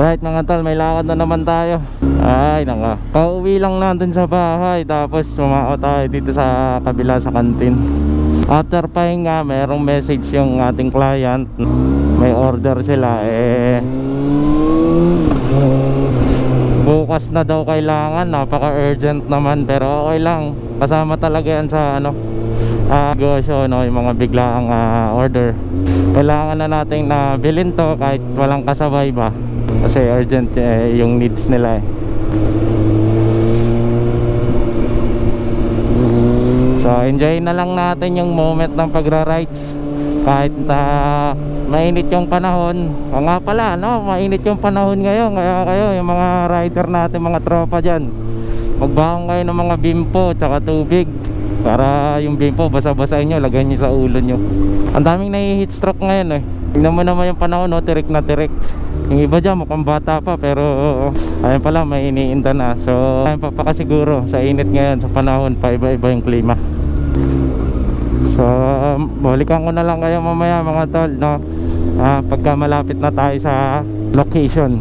Right mga tol, may lakad na naman tayo. Ay naka Kauwi lang natin sa bahay Tapos sumako tayo dito sa kabila sa kantin. After pahinga, mayroong message yung ating client. May order sila eh. Bukas na daw kailangan, napaka-urgent naman Pero okay lang, kasama talaga yan sa ano ah negosyo, no, yung mga biglaang ah, order. Kailangan na nating na bilhin to kahit walang kasabay ba Kasi urgent eh, yung needs nila eh. So enjoy na lang natin yung moment ng pagra-rides. Kahit na mainit yung panahon. O nga pala no? Mainit yung panahon ngayon. Kaya kayo yung mga rider natin mga tropa dyan. Magbaong kayo ng mga bimpo tsaka tubig para yung bimpo basa-basahin nyo lagay nyo sa ulo nyo. Ang daming nahi-heat stroke ngayon eh. Tingnan mo naman yung panahon no? Tirik na tirik yung iba dyan mukhang bata pa pero ayun pala may iniinda na so ayun pa siguro sa init ngayon sa panahon pa iba-iba yung klima So, um, balikan ko na lang kayo mamaya mga tol, no? Ah, pagka malapit na tayo sa location.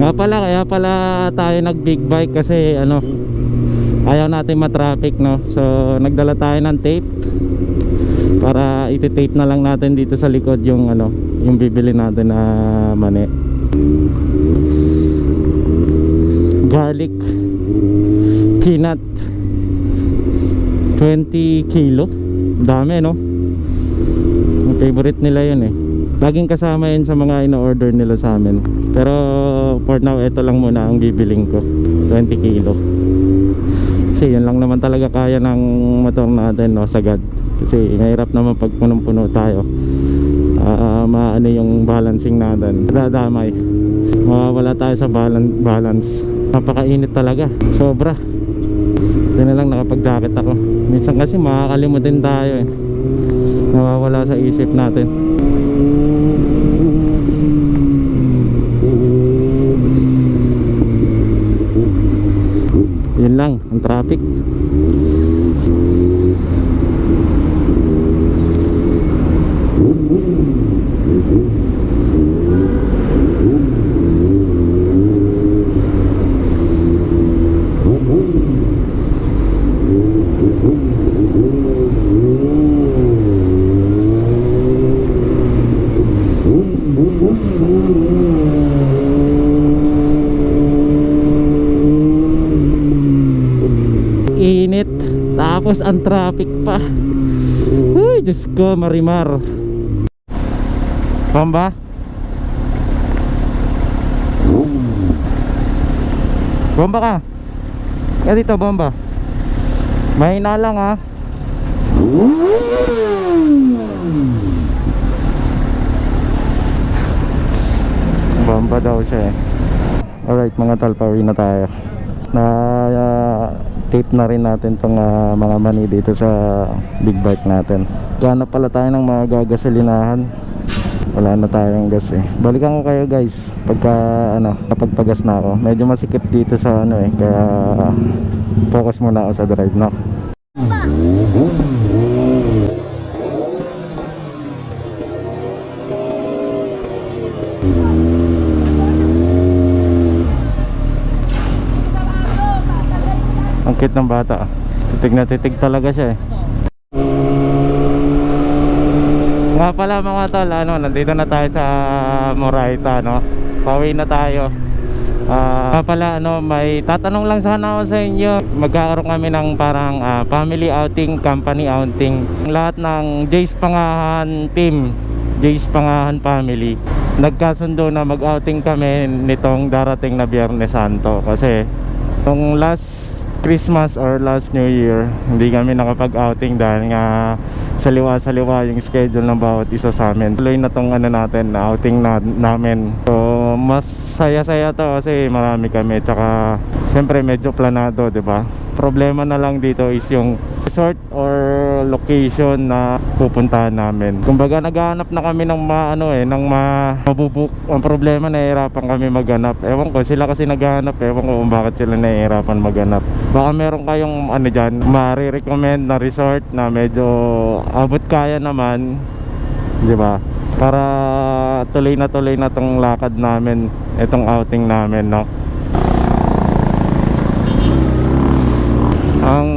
Nga pala, kaya pala tayo nag big bike kasi ano, ayaw natin matraffic, no? So, nagdala tayo ng tape para iti-tape na lang natin dito sa likod yung ano, yung bibili natin na mani. Garlic peanut 20 kilo. Dami no? Ang favorite nila yun eh. Laging kasama yun sa mga ino-order nila sa amin. Pero for now ito lang muna ang bibiling ko. 20 kilo. Kasi yun lang naman talaga kaya ng motor natin no? Sagad kasi mahirap naman pag punong-puno tayo. Ah, maano yung balancing natin. Dadamay mawawala tayo sa balance, balance. Napakainit talaga. Sobra. Ito na lang nakapag jacket ako. Minsan kasi makakalimutin tayo eh. Nawawala sa isip natin. Yun lang ang traffic init tapos ang traffic pa. Uy Diyos ko marimar. Bomba bomba ka. Kaya dito bomba. Mahina lang ha? Bomba daw siya eh. Alright mga tol pauwi na tayo. Na uh, tape na rin natin tong ah, mga mani dito sa big bike natin. Gana pala tayo ng mga gagasolinahan wala na tayong gas eh. Balikan ko kayo guys pagka ano kapag pagas na ako. Medyo masikip dito sa ano eh kaya focus muna ako sa drive no ang cute ng bata. Titig na titig talaga siya eh. Nga pala mga tol ano nandito na tayo sa Moraita no? Pauwi na tayo. Ah, nga pala ano may tatanong lang sana ako sa inyo. Magkakaroon kami ng parang ah, family outing company outing. Lahat ng Jace Pangahan team Jace Pangahan family nagkasundo na mag-outing kami nitong darating na Biyernes Santo. Kasi nung last Christmas or last New Year hindi kami nakapag-outing dahil nga saliwa-saliwa yung schedule ng bawat isa sa amin. Tuloy na tong ano natin outing na, namin. So mas saya-saya to kasi marami kami. Tsaka syempre medyo planado ba? Problema na lang dito is yung resort or location na pupuntahan namin. Kumbaga naghahanap na kami ng ma, ano eh ng ma, mabubuk ang problema nahihirapan kami maghanap. Ewan ko sila kasi naghahanap. Ewan ko kung bakit sila nahihirapan maghanap. Baka meron kayong ano dyan ma-recommend na resort na medyo abot kaya naman. Di ba? Para tuloy na tuloy na tong lakad namin itong outing namin no ang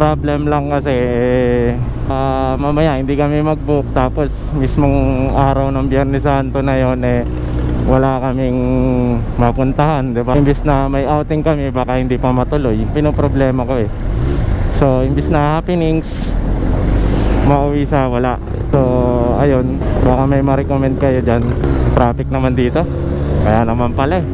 problem lang kasi eh, ah, mamaya hindi kami mag-book tapos mismong araw ng Biyernes Santo na yon eh wala kaming mapuntahan, 'di ba? Imbis na may outing kami, baka hindi pa matuloy. Pinoproblema ko eh. So, imbis na happenings, mauwi sa wala. So, ayun, baka may ma-recommend kayo diyan. Traffic naman dito. Kaya naman pala eh.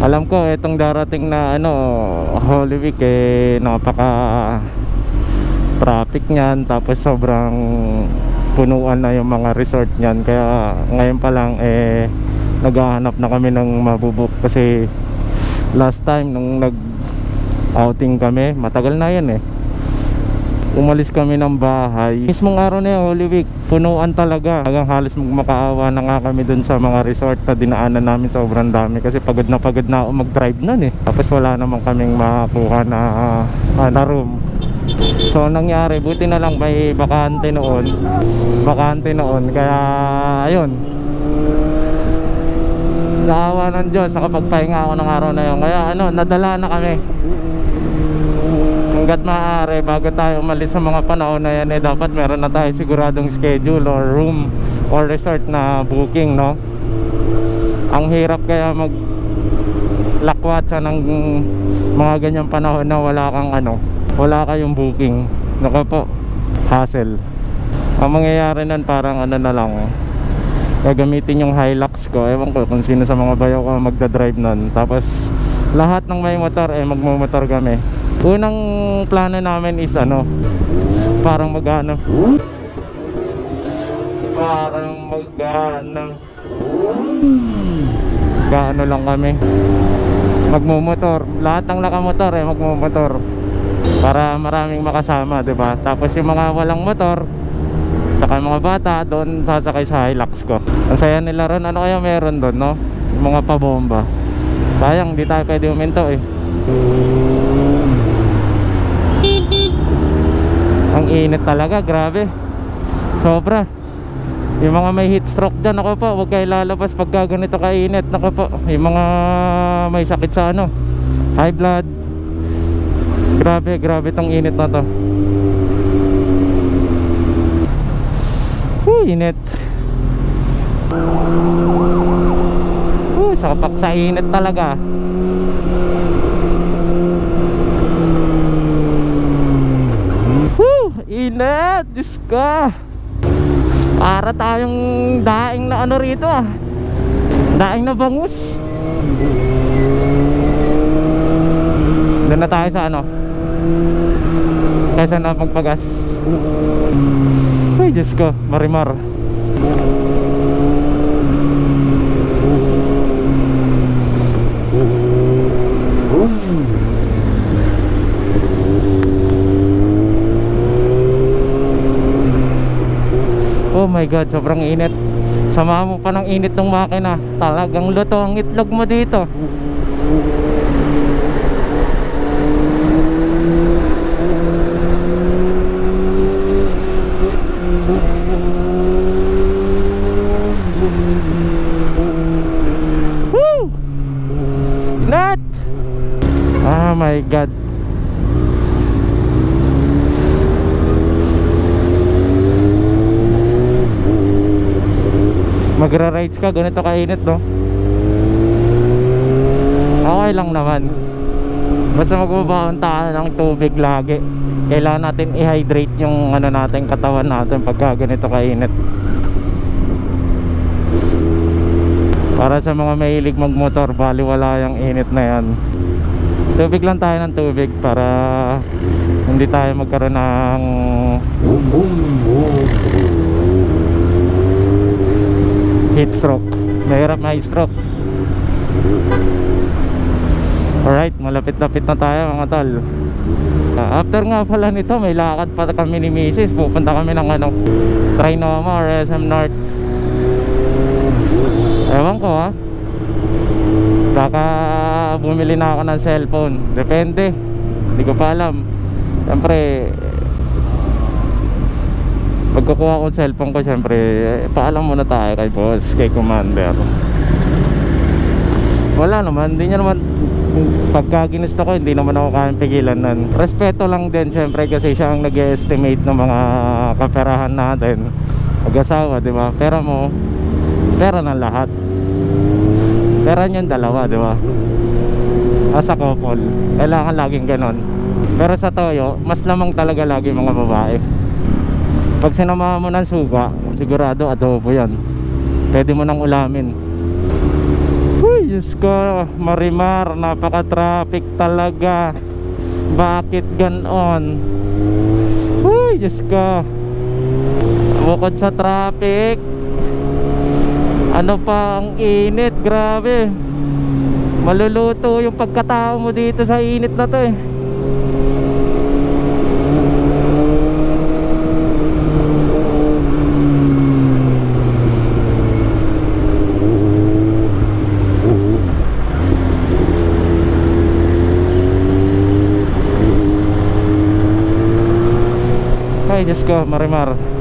Alam ko itong darating na ano Holy Week eh napaka traffic niyan tapos sobrang punuan na yung mga resort niyan. Kaya ngayon pa lang eh naghahanap na kami ng mabubuk kasi last time nung nag outing kami matagal na yan eh umalis kami ng bahay. Mismong araw na yun, Holy Week. Punuan talaga. Hanggang halos makaawa na nga kami dun sa mga resort na dinaanan namin. Sobrang dami kasi pagod na pagod na ako mag drive nun eh. Tapos wala naman kaming makakuha na, ah, na room. So ang nangyari buti na lang may bakante noon. Bakante noon. Kaya ayun. Naawa ng Diyos. Nakapagpahinga ako ng araw na yun. Kaya ano nadala na kami hanggat maaari bago tayo umalis sa mga panahon na yan eh dapat meron na tayo siguradong schedule or room or resort na booking no? Ang hirap kaya mag lakwatsa ng mga ganyang panahon na wala kang ano wala kayong booking. Naka po hassle. Ang mangyayari nun parang ano na lang gagamitin yung Hilux ko. Ewan ko kung sino sa mga bayaw ko magdadrive nun. Tapos lahat ng may motor eh magmumotor kami. Unang plano namin is ano parang magano. Parang magano. Gaano lang kami. Magmumotor. Lahat ng nakamotor eh magmumotor. Para maraming makasama 'di ba? Tapos yung mga walang motor saka yung mga bata doon sasakay sa Hilux ko. Ang saya nila ron. Ano kaya meron doon no? Yung mga pabomba. Sayang di tayo pwede uminto eh ang init talaga grabe. Sobra. Yung mga may heat stroke dyan ako po huwag kayo lalabas pagka ganito kainit. Ako po yung mga may sakit sa ano high blood. Grabe grabe tong init na to. Whew, init. Whew, sapak sa init talaga Init Diyos ko. Para tayong daing na ano rito ah. Daing na bangus. Doon na tayo sa ano kaysa na magpagas. Ay Diyos ko marimar. Oh my god, sobrang init. Sama mo pa ng init ng makina. Talagang luto ang itlog mo dito. Woo! Init! Oh my god. Magra-rides ka ganito kainit no? Okay lang naman. Basta magbabaon tayo ng tubig lagi. Kailangan natin i-hydrate yung ano natin katawan natin pagka ganito kainit. Para sa mga mahilig magmotor baliwala yung init na yan. Tubig lang tayo ng tubig para hindi tayo magkaroon ng heat stroke. Mahirap na stroke alright malapit-lapit na tayo mga tol. Ah, after nga pala nito may lakad pa kami ni Mrs. pupunta kami ng ano Trinoma or SM North. Ewan ko ha baka bumili na ako ng cellphone. Depende. Hindi ko pa alam. Siyempre pag kukuha ko ng cellphone ko siyempre eh, paalam muna tayo kay boss kay commander. Wala naman hindi naman pagka ko hindi naman ako kayang pigilan nun. Respeto lang din siyempre kasi siya ang nag-estimate ng mga kaperahan natin. Mag-asawa di ba? Pera mo pera ng lahat. Pera niyan dalawa di ba? As a couple. Kailangan laging ganon pero sa toyo mas lamang talaga lagi mga babae pag sinamahan mo ng suka sigurado adobo yan pwede mo nang ulamin Uy, Diyos ko, Marimar, napaka-traffic talaga. Bakit ganon? Uy, Diyos ko. Bukod sa traffic, ano pa ang init, grabe. Maluluto yung pagkatao mo dito sa init na to eh. Ay, Diyos ko, Marimar.